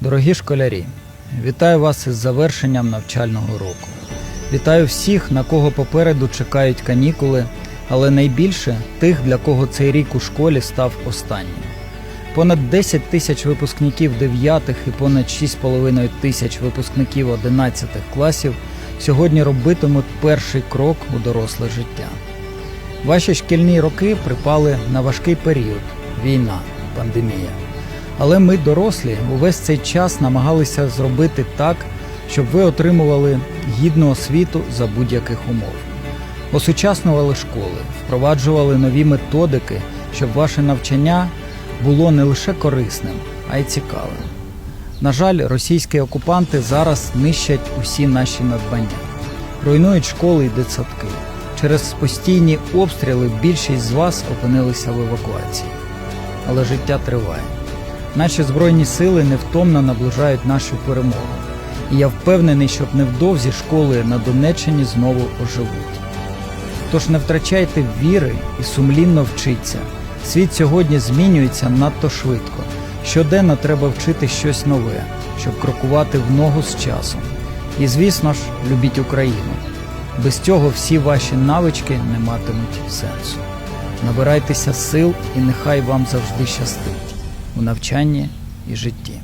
Дорогі школярі, вітаю вас із завершенням навчального року. Вітаю всіх, на кого попереду чекають канікули, але найбільше тих, для кого цей рік у школі став останнім. Понад 10 тисяч випускників 9 і понад 6,5 тисяч випускників 11 класів сьогодні робитимуть перший крок у доросле життя. Ваші шкільні роки припали на важкий період війна, пандемія. Але ми, дорослі, увесь цей час намагалися зробити так, щоб ви отримували гідну освіту за будь-яких умов. Осучаснювали школи, впроваджували нові методики, щоб ваше навчання було не лише корисним, а й цікавим. На жаль, російські окупанти зараз нищать усі наші надбання, руйнують школи і дитсадки. Через постійні обстріли більшість з вас опинилися в евакуації. Але життя триває. Наші збройні сили невтомно наближають нашу перемогу. І я впевнений, що невдовзі школи на Донеччині знову оживуть. Тож не втрачайте віри і сумлінно вчіться. Світ сьогодні змінюється надто швидко. Щоденно треба вчити щось нове, щоб крокувати в ногу з часом. І, звісно ж, любіть Україну. Без цього всі ваші навички не матимуть сенсу. Набирайтеся сил і нехай вам завжди щастить у навчанні і житті.